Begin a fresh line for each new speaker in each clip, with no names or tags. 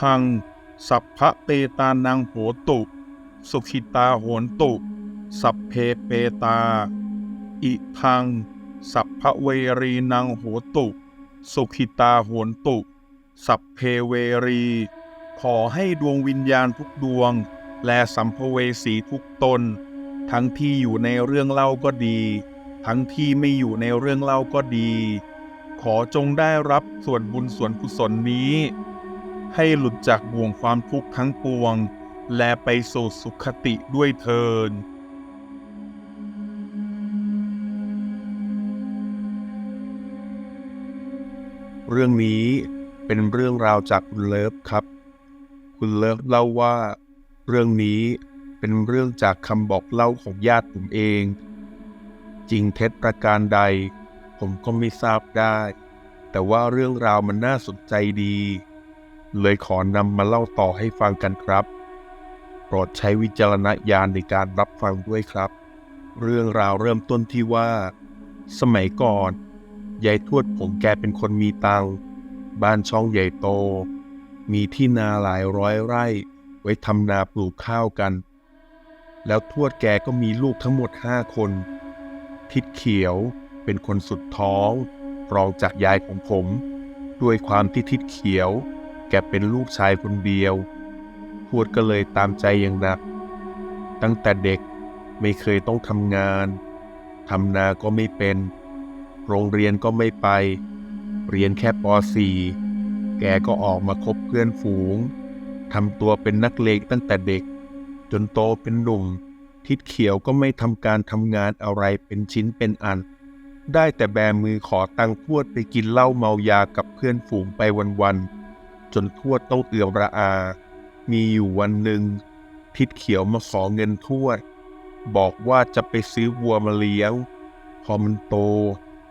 ทัง สัพพะเปตานังโหตุ สุขิตาโหนตุ สัพเพเปตา อิทัง สัพพะเวรีนังโหตุ สุขิตาโหนตุ สัพเพเวรี ขอให้ดวงวิญญาณทุกดวง และสัมภเวสีทุกตน ทั้งที่อยู่ในเรื่องเล่าก็ดี ทั้งที่ไม่อยู่ในเรื่องเล่าก็ดี ขอจงได้รับส่วนบุญส่วนกุศลนี้ ให้หลุดจากบ่วงความทุกข์ทั้งปวง และไปสู่สุขติด้วยเทิน
เรื่องนี้เป็นเรื่องราวจากคุณเลิฟครับ คุณเลิฟเล่าว่า เรื่องนี้เป็นเรื่องจากคำบอกเล่าของญาติผมเอง จริงเท็จประการใด ผมก็ไม่ทราบได้ แต่ว่าเรื่องราวมันน่าสนใจดี เลยขอนำมาเล่าต่อให้ฟังกันครับ โปรดใช้วิจารณญาณในการรับฟังด้วยครับ เรื่องราวเริ่มต้นที่ว่า สมัยก่อนยายทวดผมแกเป็นคนมีตังบ้านช่องใหญ่โต มีที่นาหลายร้อยไร่ ไว้ทำนาปลูกข้าวกัน แล้วทวดแกก็มีลูกทั้งหมดห้าคน ทิดเขียวเป็นคนสุดท้อง รองจากยายของผม ด้วยความที่ทิดเขียว แกเป็นลูกชายคนเดียวทวดก็เลยตามใจอย่างหนัก ตั้งแต่เด็กไม่เคยต้องทำงานทำนาก็ไม่เป็น โรงเรียนก็ไม่ไป เรียนแค่ป .4 แกก็ออกมาคบเพื่อนฝูงทำตัวเป็นนักเลงตั้งแต่เด็ก จนโตเป็นหนุ่ม ทิดเขียวก็ไม่ทำการทำงานอะไรเป็นชิ้นเป็นอัน ได้แต่แบมือขอตังค์ทวดไปกินเหล้าเมายากับเพื่อนฝูงไปวันๆ จนทวดต้องเอือมระอา มีอยู่วันหนึ่งทิดเขียวมาขอเงินทวด บอกว่าจะไปซื้อวัวมาเลี้ยง พอมันโต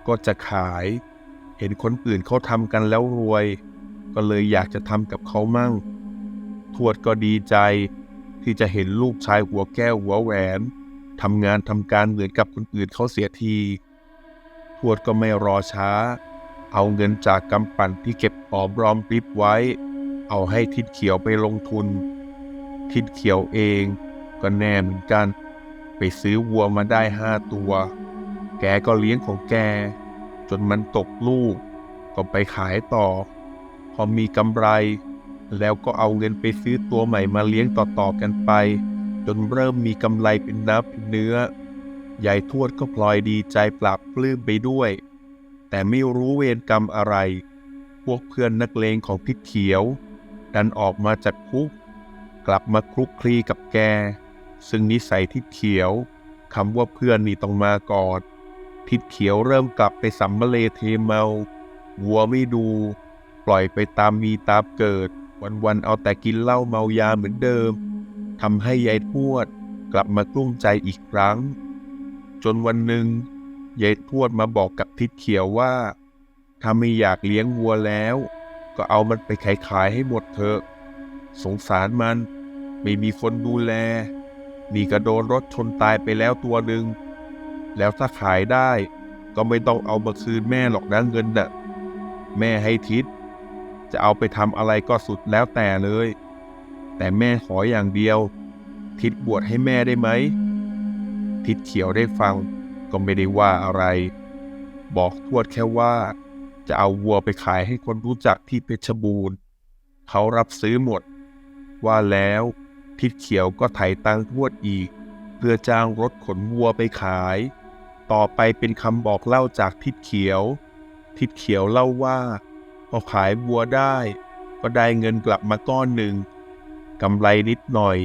ก็จะขาย เห็นคนอื่นเขาทำกันแล้วรวย ก็เลยอยากจะทำกับเขามั่ง ทวดก็ดีใจ ที่จะเห็นลูกชายหัวแก้วหัวแหวนทำงานทำการเหมือนกับคนอื่นเขาเสียที ทวดก็ไม่รอช้า เอาเงินจากกำปั่นที่เก็บหอมรอมริบไว้ เอาให้ทิดเขียวไปลงทุน ทิดเขียวเองก็แน่เหมือนกัน ไปซื้อวัวมาได้ห้าตัว แกก็เลี้ยงของแก จนมันตกลูก ก็ไปขายต่อ พอมีกำไร แล้วก็เอาเงินไปซื้อตัวใหม่มาเลี้ยงต่อๆกันไป จนเริ่มมีกำไรเป็นน้ำเป็นเนื้อยายทวดก็พลอยดีใจปราบปลื้มไปด้วย แต่ไม่รู้เวรกรรมอะไร พวกเพื่อนนักเลงของพิษเขียว ดันออกมาจากคุก กลับมาคลุกคลีกับแก ซึ่งนิสัยทิดเขียวคำว่าเพื่อนนี่ต้องมาก่อนทิดเขียวเริ่มกลับไปสัมมเลเทเมาวัวไม่ดู ปล่อยไปตามมีตามเกิด วันๆเอาแต่กินเหล้าเมายาเหมือนเดิมทำให้ยายทวดกลับมากลุ้มใจอีกครั้ง จนวันหนึ่งยายทวดมาบอกกับ ทิดเขียวว่า ถ้าไม่อยากเลี้ยงวัวแล้ว ก็เอามันไปขายขายให้หมดเถอะ สงสารมัน ไม่มีคนดูแล นี่ก็โดนรถชนตายไปแล้วตัวหนึ่ง แล้วถ้าขายได้ ก็ไม่ต้องเอามาคืนแม่หรอกนะเงินน่ะ แม่ให้ทิศ จะเอาไปทำอะไรก็สุดแล้วแต่เลย แต่แม่ขออย่างเดียว ทิศบวชให้แม่ได้ไหมทิศเขียวได้ฟังก็ไม่ได้ว่าอะไร บอกทวดแค่ว่า จะเอาวัวไปขายให้คนรู้จักที่เพชรบูรณ์ เขารับซื้อหมด ว่าแล้วทิดเขียวก็ไถ่ตังทวดอีก เพื่อจ้างรถขนวัวไปขาย ต่อไปเป็นคำบอกเล่าจากทิดเขียว ทิดเขียวเล่าว่าพอขายวัวได้ ก็ได้เงินกลับมาก้อนหนึ่งกำไรนิดหน่อย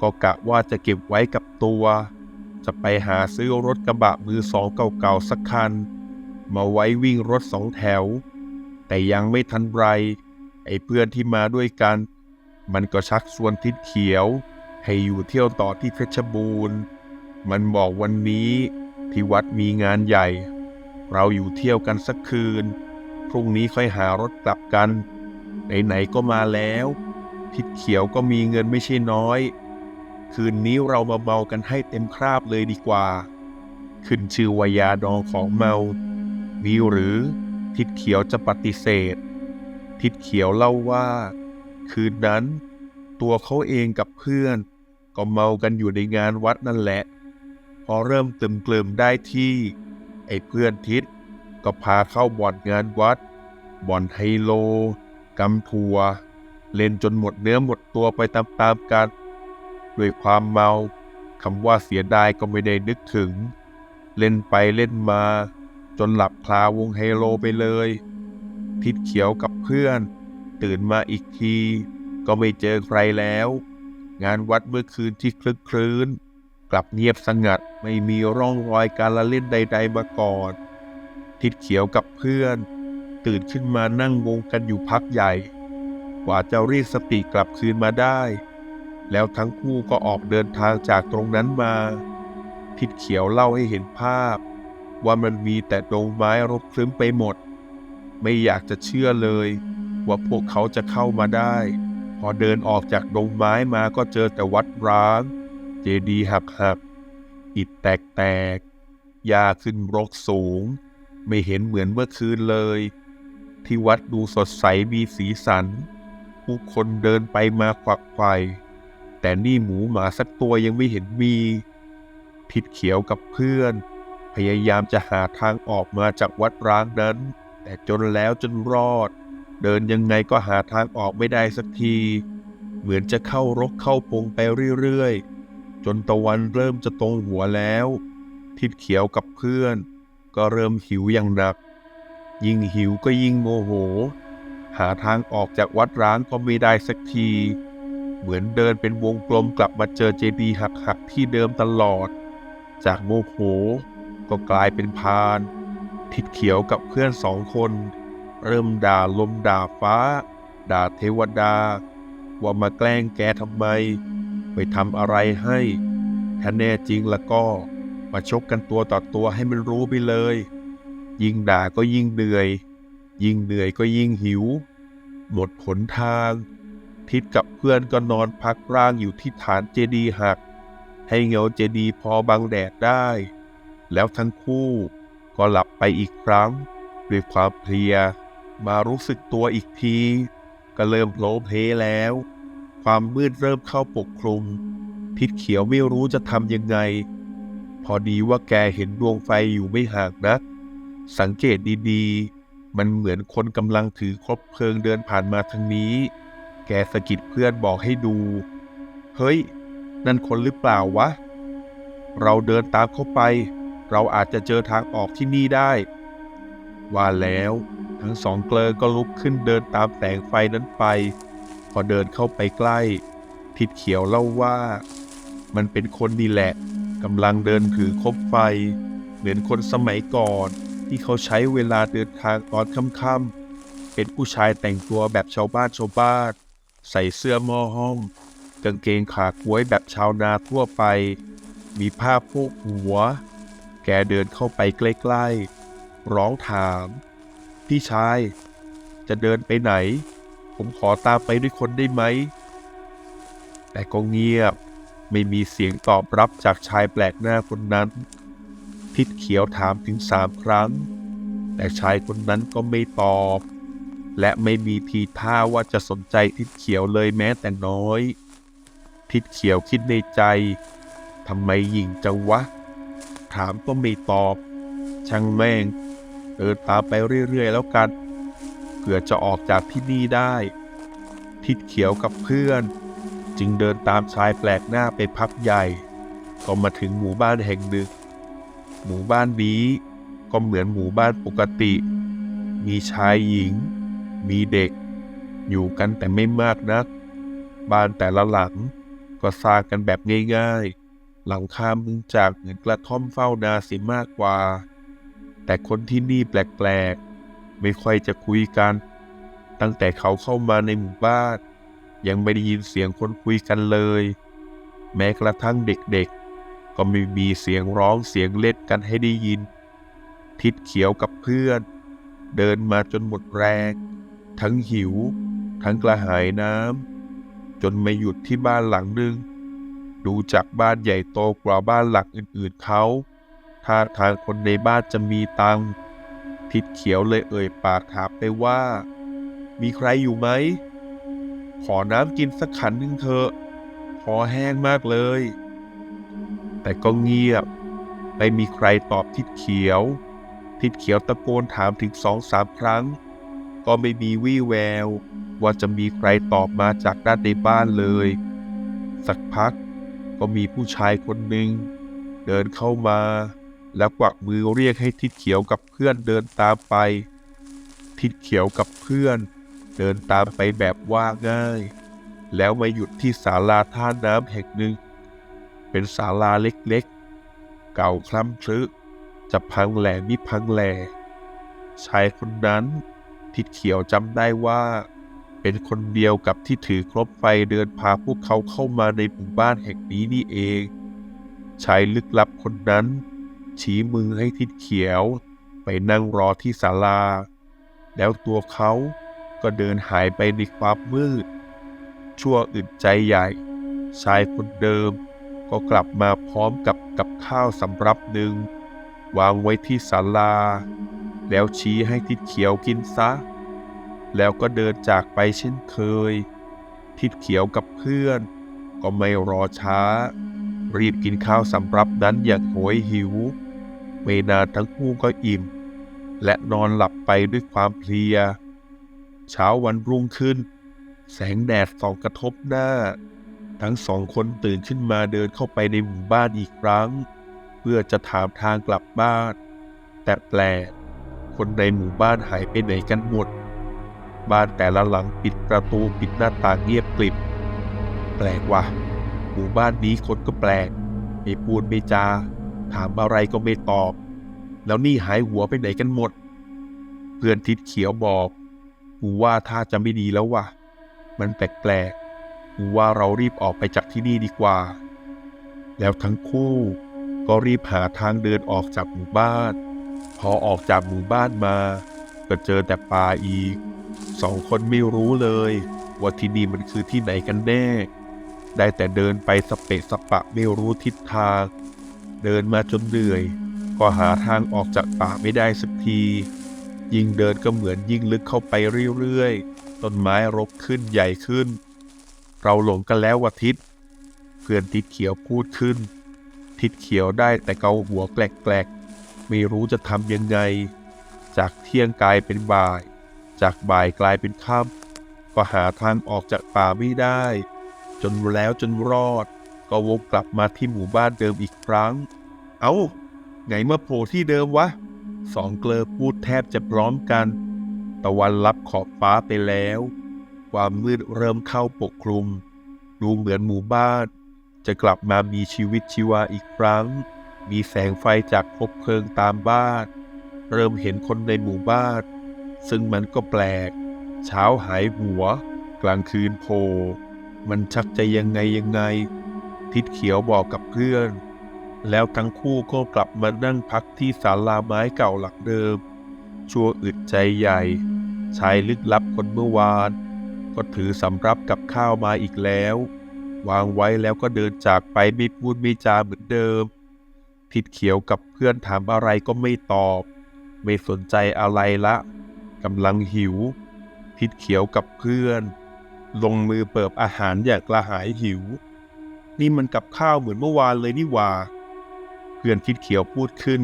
ก็กะว่าจะเก็บไว้กับตัว จะไปหาซื้อรถกระบะมือสองเก่าๆสักคัน มาไว้วิ่งรถสองแถว แต่ยังไม่ทันไร ไอ้เพื่อนที่มาด้วยกัน มันก็ชักชวนทิดเขียว ให้อยู่เที่ยวต่อที่เพชรบูรณ์ มันบอกวันนี้ที่วัดมีงานใหญ่ เราอยู่เที่ยวกันสักคืน พรุ่งนี้ค่อยหารถกลับกัน ไหนๆก็มาแล้ว ทิดเขียวก็มีเงินไม่ใช่น้อย คืนนี้เรามาเมากันให้เต็มคราบเลยดีกว่า ขึ้นชื่อวายาดองของเมา มีหรือทิดเขียวจะปฏิเสธ ทิดเขียวเล่าว่า คืนนั้น ตัวเขาเองกับเพื่อน ก็เมากันอยู่ในงานวัดนั่นแหละ พอเริ่มติมเกลิมได้ที่ ไอ้เพื่อนทิศก็พาเข้าบ่อนงานวัด บ่อนไฮโลกำทัว เล่นจนหมดเนื้อหมดตัวไปตามๆกัน ด้วยความเมาคำว่าเสียดายก็ไม่ได้นึกถึง เล่นไปเล่นมา จนหลับคลาวงไฮโลไปเลย ทิดเขียวกับเพื่อน ตื่นมาอีกที ก็ไม่เจอใครแล้ว งานวัดเมื่อคืนที่คลึกครื้น กลับเงียบสงัดไม่มีร่องรอยการละเล่นใด ๆ มาก่อน ทิดเขียวกับเพื่อน ตื่นขึ้นมานั่งวงกันอยู่พักใหญ่ กว่าจะรียกสติกลับคืนมาได้ แล้วทั้งคู่ก็ออกเดินทางจากตรงนั้นมา ทิดเขียวเล่าให้เห็นภาพ ว่ามันมีแต่ดงไม้รกครึ้มไปหมด ไม่อยากจะเชื่อเลย ว่าพวกเขาจะเข้ามาได้ พอเดินออกจากดงไม้มาก็เจอแต่วัดร้าง เจดีย์หักหักอิฐแตกแตกๆหญ้าขึ้นรกสูง ไม่เห็นเหมือนเมื่อคืนเลย ที่วัดดูสดใสมีสีสัน ผู้คนเดินไปมาควักไขว่แต่นี่หมูหมาสักตัวยังไม่เห็นมีทิดเขียวกับเพื่อน พยายามจะหาทางออกมาจากวัดร้างนั้น แต่จนแล้วจนรอด เดินยังไงก็หาทางออกไม่ได้สักที เหมือนจะเข้ารกเข้าพงไปเรื่อยๆ จนตะวันเริ่มจะตรงหัวแล้ว ทิดเขียวกับเพื่อน ก็เริ่มหิวอย่างหนัก ยิ่งหิวก็ยิ่งโมโห หาทางออกจากวัดร้างก็ไม่ได้สักที เหมือนเดินเป็นวงกลมกลับมาเจอเจดีย์หักๆที่เดิมตลอด จากโมโห ก็กลายเป็นพานทิดเขียวกับเพื่อนสองคน เริ่มด่าลมด่าฟ้า ด่าเทวดา ว่ามาแกล้งแกทำไม ไปทำอะไรให้ ถ้าแน่จริงแล้วก็มาชกกันตัวต่อตัวให้มันรู้ไปเลย ยิ่งด่าก็ยิ่งเหนื่อย ยิ่งเหนื่อยก็ยิ่งหิว หมดหนทาง ทิดกับเพื่อนก็นอนพักร่างอยู่ที่ฐานเจดีย์หัก ให้เงาเจดีย์พอบังแดดได้ แล้วทั้งคู่ก็หลับไปอีกครั้ง ด้วยความเพลียมารู้สึกตัวอีกที ก็เริ่มโผลเพลแล้ว ความมืดเริ่มเข้าปกคลุมทิดเขียวไม่รู้จะทำยังไง พอดีว่าแกเห็นดวงไฟอยู่ไม่ห่างนัก สังเกตดีๆ มันเหมือนคนกำลังถือครบเพลิงเดินผ่านมาทางนี้ แกสะกิดเพื่อนบอกให้ดู เฮ้ย นั่นคนหรือเปล่าวะ เราเดินตามเข้าไป เราอาจจะเจอทางออกที่นี่ได้ ว่าแล้วทั้งสองเกลอก็ลุกขึ้นเดินตามแสงไฟนั้นไป พอเดินเข้าไปใกล้ ทิดเขียวเล่าว่า มันเป็นคนนี่แหละกำลังเดินถือคบไฟ เหมือนคนสมัยก่อนที่เขาใช้เวลาเดินทางตอนค่ำๆเป็นผู้ชายแต่งตัวแบบชาวบ้านชาวบ้าน ใส่เสื้อหม้อห้อมกางเกงขาก้วยแบบชาวนาทั่วไป มีผ้าโพกหัว กเดินเข้าไปใกล้ๆ ร้องถาม พี่ชาย จะเดินไปไหน ผมขอตามไปด้วยคนได้ไหม แต่ก็เงียบ ไม่มีเสียงตอบรับจากชายแปลกหน้าคนนั้น ทิดเขียวถามถึงสามครั้ง แต่ชายคนนั้นก็ไม่ตอบ และไม่มีทีท่าว่าจะสนใจทิดเขียวเลยแม้แต่น้อย ทิดเขียวคิดในใจทำไมหญิงจังวะ ถามก็ไม่ตอบ ช่างแม่งเดินตามไปเรื่อย ๆ แล้วกันเผื่อจะออกจากที่นี่ได้ ทิดเขียวกับเพื่อน จึงเดินตามชายแปลกหน้าไปพักใหญ่ ก็มาถึงหมู่บ้านแห่งหนึ่ง หมู่บ้านนี้ก็เหมือนหมู่บ้านปกติ มีชายหญิง มีเด็ก อยู่กันแต่ไม่มากนัก บ้านแต่ละหลังก็สร้างกันแบบง่าย ๆ หลังคามุงจากเหมือนกระท่อมเฝ้านาสีมากกว่า แต่คนที่นี่แปลกๆ ไม่ค่อยจะคุยกัน ตั้งแต่เขาเข้ามาในหมู่บ้าน ยังไม่ได้ยินเสียงคนคุยกันเลย แม้กระทั่งเด็กๆ ก็ไม่มีเสียงร้องเสียงเล่นกันให้ได้ยิน ทิดเขียวกับเพื่อน เดินมาจนหมดแรง ทั้งหิว ทั้งกระหายน้ำจนมาหยุดที่บ้านหลังหนึ่ง ดูจากบ้านใหญ่โตกว่าบ้านหลังอื่นๆเขาท่าทางคนในบ้านจะมีตังทิดเขียวเลยเอ่ยปากถามไปว่า มีใครอยู่ไหม ขอน้ำกินสักขันหนึ่งเถอะคอแห้งมากเลย แต่ก็เงียบ ไม่มีใครตอบทิดเขียว ทิดเขียวตะโกนถามถึงสองสามครั้ง ก็ไม่มีวี่แวว ว่าจะมีใครตอบมาจากด้านในบ้านเลย สักพัก ก็มีผู้ชายคนหนึ่งเดินเข้ามา แล้วกวักมือเรียกให้ทิดเขียวกับเพื่อนเดินตามไป ทิดเขียวกับเพื่อน เดินตามไปแบบว่าง่าย แล้วมาหยุดที่ศาลาท่าน้ำแห่งหนึ่ง เป็นศาลาเล็กๆ เก่าคล้ำทรึจะพังแหล่มิพังแหล่ชายคนนั้นทิดเขียวจำได้ว่า เป็นคนเดียวกับที่ถือครบไฟเดินพาพวกเขาเข้ามาในหมู่บ้านแห่งนี้นี่เอง ชายลึกลับคนนั้น ชี้มือให้ทิดเขียว ไปนั่งรอที่ศาลา แล้วตัวเขาก็เดินหายไปในความมืด ชั่วอึดใจใหญ่ ชายคนเดิมก็กลับมาพร้อมกับกับข้าวสำรับหนึ่ง วางไว้ที่ศาลา แล้วชี้ให้ทิดเขียวกินซะ แล้วก็เดินจากไปเช่นเคย ทิดเขียวกับเพื่อน ก็ไม่รอช้า รีบกินข้าวสำรับนั้นอย่างโหยหิว ไม่นานทั้งคู่ก็อิ่ม และนอนหลับไปด้วยความเพลีย เช้าวันรุ่งขึ้น แสงแดดส่องกระทบหน้า ทั้งสองคนตื่นขึ้นมาเดินเข้าไปในหมู่บ้านอีกครั้ง เพื่อจะถามทางกลับบ้าน แต่แปลกคนในหมู่บ้านหายไปไหนกันหมด บ้านแต่ละหลังปิดประตูปิดหน้าต่างเงียบกริบ แปลกว่ะหมู่บ้านนี้คนก็แปลกไม่พูดไม่จา ถามอะไรก็ไม่ตอบ แล้วนี่หายหัวไปไหนกันหมด เพื่อนทิดเขียวบอกกูว่าถ้าจะไม่ดีแล้วว่ะ มันแปลกๆกูว่าเรารีบออกไปจากที่นี่ดีกว่า แล้วทั้งคู่ก็รีบหาทางเดินออกจากหมู่บ้าน พอออกจากหมู่บ้านมา ก็เจอแต่ป่าอีก สองคนไม่รู้เลย ว่าที่นี่มันคือที่ไหนกันแน่ ได้แต่เดินไปสเปะสปะไม่รู้ทิศทาง เดินมาจนเหนื่อย ก็หาทางออกจากป่าไม่ได้สักที ยิ่งเดินก็เหมือนยิ่งลึกเข้าไปเรื่อยๆ ต้นไม้รกขึ้นใหญ่ขึ้น เราหลงกันแล้ววะทิศเพื่อนทิศเขียวพูดขึ้น ทิศเขียวได้แต่เกาหัวแกลกๆ ไม่รู้จะทำยังไง จากเที่ยงกลายเป็นบ่าย จากบ่ายกลายเป็นค่ำก็หาทางออกจากป่าไม่ได้ จนแล้วจนรอด ก็วกกลับมาที่หมู่บ้านเดิมอีกครั้ง เอา้า ไงมาโผล่ที่เดิมวะสองเกลอพูดแทบจะพร้อมกัน ตะวันลับขอบฟ้าไปแล้ว ความมืดเริ่มเข้าปกคลุม ดูเหมือนหมู่บ้าน จะกลับมามีชีวิตชีวาอีกครั้ง มีแสงไฟจากคบเพลิงตามบ้าน เริ่มเห็นคนในหมู่บ้าน ซึ่งมันก็แปลก เช้าหายหัว กลางคืนโผล่มันชักจะยังไงยังไง ทิดเขียวบอกกับเพื่อน แล้วทั้งคู่ก็กลับมานั่งพักที่ศาลาไม้เก่าหลักเดิม ชั่วอึดใจใหญ่ ชายลึกลับคนเมื่อวาน ก็ถือสำรับกับข้าวมาอีกแล้ว วางไว้แล้วก็เดินจากไปไม่พูดไม่จาเหมือนเดิม ทิดเขียวกับเพื่อนถามอะไรก็ไม่ตอบ ไม่สนใจอะไรละ กำลังหิว ทิดเขียวกับเพื่อน ลงมือเปิบอาหารอย่างกระหายหิว นี่มันกับข้าวเหมือนเมื่อวานเลยนี่ว่า เพื่อนทิดเขียวพูดขึ้น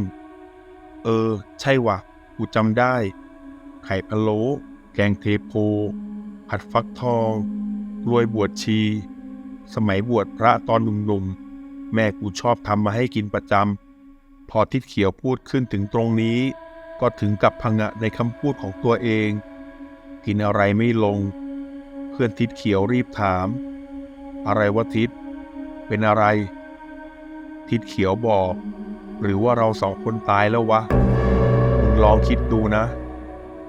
เออ ใช่ว่ะกูจำได้ ไข่พะโล้แกงเทโพ ผัดฟักทองกล้วยบวชชี สมัยบวชพระตอนหนุ่มๆ แม่กูชอบทำมาให้กินประจำ พอทิดเขียวพูดขึ้นถึงตรงนี้ ก็ถึงกับพังะในคำพูดของตัวเอง กินอะไรไม่ลง เพื่อนทิดเขียวรีบถาม อะไรวะทิดเป็นอะไร ทิดเขียวบอก หรือว่าเราสองคนตายแล้ววะมึงลองคิดดูนะ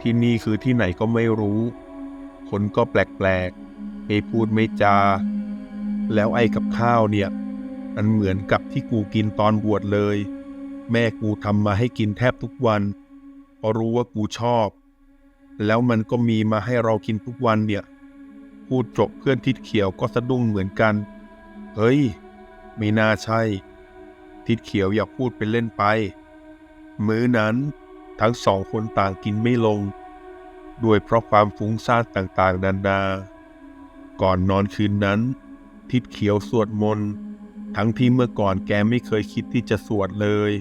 ที่นี่คือที่ไหนก็ไม่รู้ คนก็แปลกๆไม่พูดไม่จา แล้วไอ้กับข้าวเนี่ย มันเหมือนกับที่กูกินตอนบวชเลย แม่กูทำมาให้กินแทบทุกวัน เพราะรู้ว่ากูชอบ แล้วมันก็มีมาให้เรากินทุกวันเนี่ย พูดจบเพื่อนทิดเขียวก็สะดุ้งเหมือนกัน เฮ้ย ไม่น่าใช่ ทิดเขียวอย่าพูดเป็นเล่นไป มื้อนั้นทั้งสองคนต่างกินไม่ลง ด้วยเพราะความฟุ้งซ่านต่างๆนานา ก่อนนอนคืนนั้น ทิดเขียวสวดมนต์ทั้งที่เมื่อก่อนแกไม่เคยคิดที่จะสวดเลย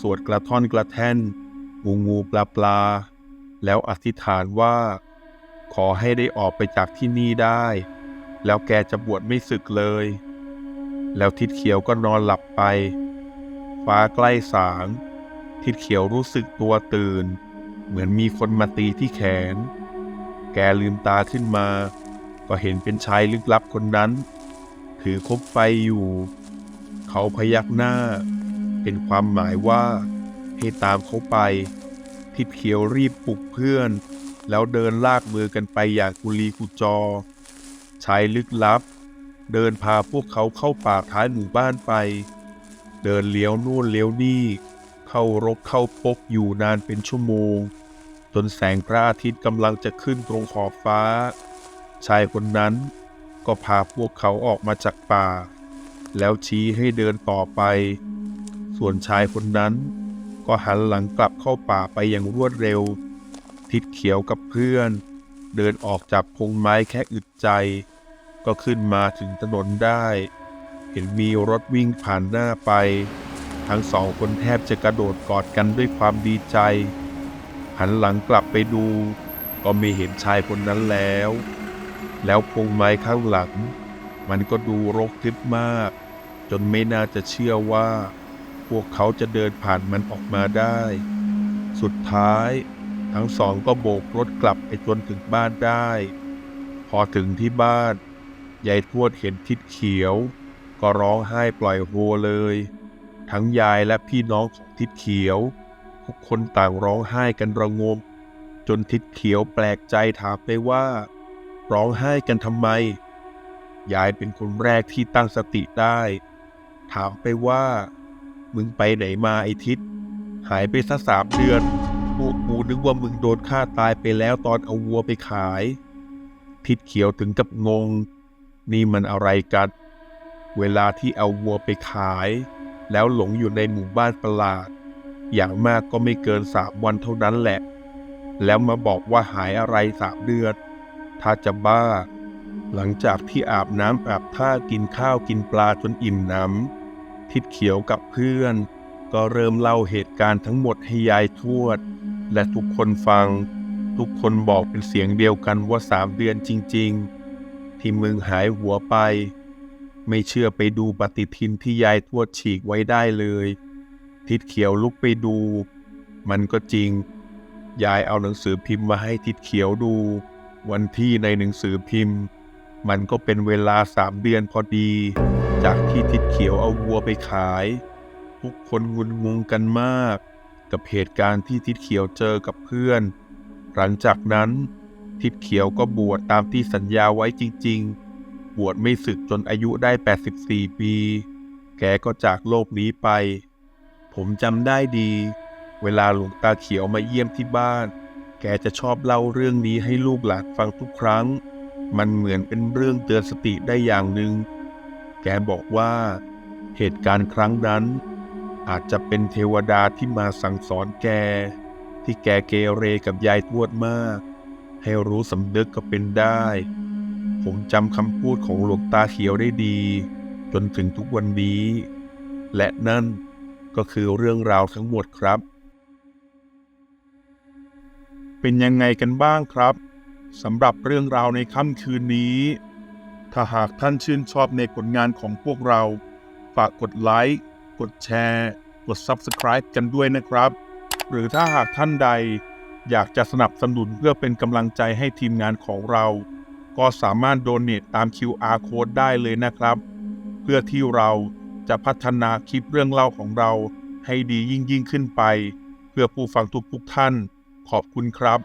สวดกระท่อนกระแท่น งูงูปลาปลา แล้วอธิษฐานว่า ขอให้ได้ออกไปจากที่นี่ได้ แล้วแกจะบวชไม่ศึกเลย แล้วทิดเขียวก็นอนหลับไป ฟ้าใกล้สาง ทิดเขียวรู้สึกตัวตื่น เหมือนมีคนมาตีที่แขน แกลืมตาขึ้นมา ก็เห็นเป็นชายลึกลับคนนั้น ถือคบไฟอยู่ เขาพยักหน้า เป็นความหมายว่า ให้ตามเขาไปทิดเขียวรีบปลุกเพื่อน แล้วเดินลากมือกันไปอย่างกุลีกุจอ ชายลึกลับ เดินพาพวกเขาเข้าป่าท้ายหมู่บ้านไป เดินเลี้ยวนู่นเลี้ยวนี่ เข้ารกเข้าปกอยู่นานเป็นชั่วโมง จนแสงพระอาทิตย์กำลังจะขึ้นตรงขอบฟ้า ชายคนนั้นก็พาพวกเขาออกมาจากป่า แล้วชี้ให้เดินต่อไป ส่วนชายคนนั้น ก็หันหลังกลับเข้าป่าไปอย่างรวดเร็ว ทิดเขียวกับเพื่อน เดินออกจากพงไม้แค่อึดใจ ก็ขึ้นมาถึงถนนได้ เห็นมีรถวิ่งผ่านหน้าไป ทั้งสองคนแทบจะกระโดดกอดกันด้วยความดีใจ หันหลังกลับไปดู ก็ไม่เห็นชายคนนั้นแล้ว แล้วพงไม้ข้างหลัง มันก็ดูรกทึบมาก จนไม่น่าจะเชื่อว่า พวกเขาจะเดินผ่านมันออกมาได้ สุดท้าย ทั้งสองก็โบกรถกลับไปจนถึงบ้านได้ พอถึงที่บ้านยายทวดเห็นทิดเขียว ก็ร้องไห้ปล่อยโฮเลย ทั้งยายและพี่น้องของทิดเขียว ทุกคนต่างร้องไห้กันระงม จนทิดเขียวแปลกใจถามไปว่า ร้องไห้กันทำไม ยายเป็นคนแรกที่ตั้งสติได้ ถามไปว่า มึงไปไหนมาไอทิศหายไปสักสามเดือนพวกกูนึกว่ามึงโดนฆ่าตายไปแล้วตอนเอาวัวไปขาย ทิศเขียวถึงกับงง นี่มันอะไรกัน เวลาที่เอาวัวไปขาย แล้วหลงอยู่ในหมู่บ้านประหลาด อย่างมากก็ไม่เกินสามวันเท่านั้นแหละ แล้วมาบอกว่าหายอะไรสามเดือน ถ้าจะบ้า หลังจากที่อาบน้ำอาบท่ากินข้าวกินปลาจนอิ่มหน้ำ ทิดเขียวกับเพื่อน ก็เริ่มเล่าเหตุการณ์ทั้งหมดให้ยายทวด และทุกคนฟัง ทุกคนบอกเป็นเสียงเดียวกันว่าสามเดือนจริง ๆ ที่มึงหายหัวไป ไม่เชื่อไปดูปฏิทินที่ยายทวดฉีกไว้ได้เลย ทิดเขียวลุกไปดู มันก็จริง ยายเอาหนังสือพิมพ์มาให้ทิดเขียวดู วันที่ในหนังสือพิมพ์ มันก็เป็นเวลาสามเดือนพอดี จากที่ทิดเขียวเอาวัวไปขาย ทุกคนงุนงงกันมาก กับเหตุการณ์ที่ทิดเขียวเจอกับเพื่อน หลังจากนั้นทิดเขียวก็บวชตามที่สัญญาไว้จริง ๆ บวชไม่สึกจนอายุได้ 84 ปี แกก็จากโลกนี้ไป ผมจำได้ดี เวลาหลวงตาเขียวมาเยี่ยมที่บ้าน แกจะชอบเล่าเรื่องนี้ให้ลูกหลานฟังทุกครั้ง มันเหมือนเป็นเรื่องเตือนสติได้อย่างหนึ่ง แกบอกว่าเหตุการณ์ครั้งนั้น อาจจะเป็นเทวดาที่มาสั่งสอนแก ที่แกเกเรกับยายทวดมาก ให้รู้สำนึกก็เป็นได้ ผมจำคำพูดของหลวงตาเขียวได้ดี จนถึงทุกวันนี้ และนั่นก็คือเรื่องราวทั้งหมดครับ
เป็นยังไงกันบ้างครับสำหรับเรื่องราวในค่ำคืนนี้ ถ้าหากท่านชื่นชอบในผลงานของพวกเรา ฝากกดไลค์ กดแชร์ กด Subscribe กันด้วยนะครับ หรือถ้าหากท่านใดอยากจะสนับสนุนเพื่อเป็นกำลังใจให้ทีมงานของเรา ก็สามารถโดเน a ตาม QR Code ได้เลยนะครับ เพื่อที่เราจะพัฒนาคลิปเรื่องเล่าของเราให้ดียิ่งยิ่งขึ้นไป เพื่อผู้ฟังทุกๆท่าน ขอบคุณครับ